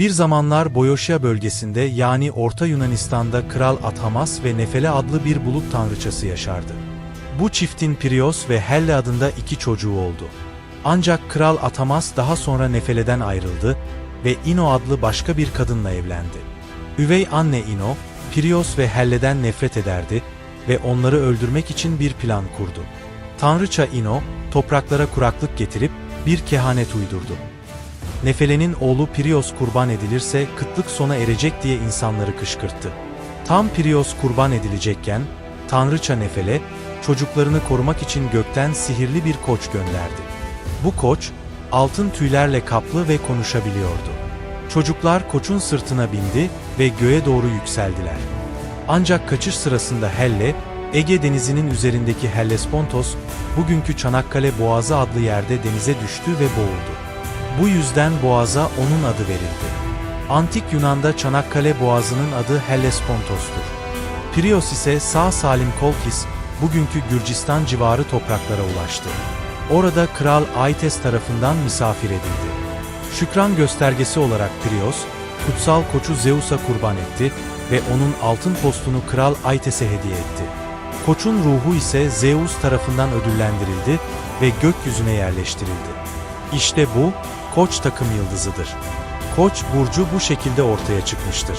Bir zamanlar Boyoşya bölgesinde yani Orta Yunanistan'da Kral Athamas ve Nefele adlı bir bulut tanrıçası yaşardı. Bu çiftin Prios ve Helle adında iki çocuğu oldu. Ancak Kral Athamas daha sonra Nefele'den ayrıldı ve Ino adlı başka bir kadınla evlendi. Üvey anne Ino, Prios ve Helle'den nefret ederdi ve onları öldürmek için bir plan kurdu. Tanrıça Ino, topraklara kuraklık getirip bir kehanet uydurdu. Nefele'nin oğlu Prios kurban edilirse kıtlık sona erecek diye insanları kışkırttı. Tam Prios kurban edilecekken, Tanrıça Nefele, çocuklarını korumak için gökten sihirli bir koç gönderdi. Bu koç, altın tüylerle kaplı ve konuşabiliyordu. Çocuklar koçun sırtına bindi ve göğe doğru yükseldiler. Ancak kaçış sırasında Helle, Ege denizinin üzerindeki Hellespontos, bugünkü Çanakkale Boğazı adlı yerde denize düştü ve boğuldu. Bu yüzden boğaza onun adı verildi. Antik Yunan'da Çanakkale Boğazı'nın adı Hellespontos'tur. Prios ise sağ salim Kolkis, bugünkü Gürcistan civarı topraklara ulaştı. Orada Kral Aites tarafından misafir edildi. Şükran göstergesi olarak Prios, kutsal koçu Zeus'a kurban etti ve onun altın postunu Kral Aites'e hediye etti. Koçun ruhu ise Zeus tarafından ödüllendirildi ve gökyüzüne yerleştirildi. İşte bu, Koç takım yıldızıdır. Koç burcu bu şekilde ortaya çıkmıştır.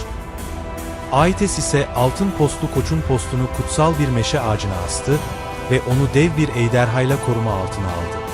Aites ise altın postlu koçun postunu kutsal bir meşe ağacına astı ve onu dev bir ejderhayla koruma altına aldı.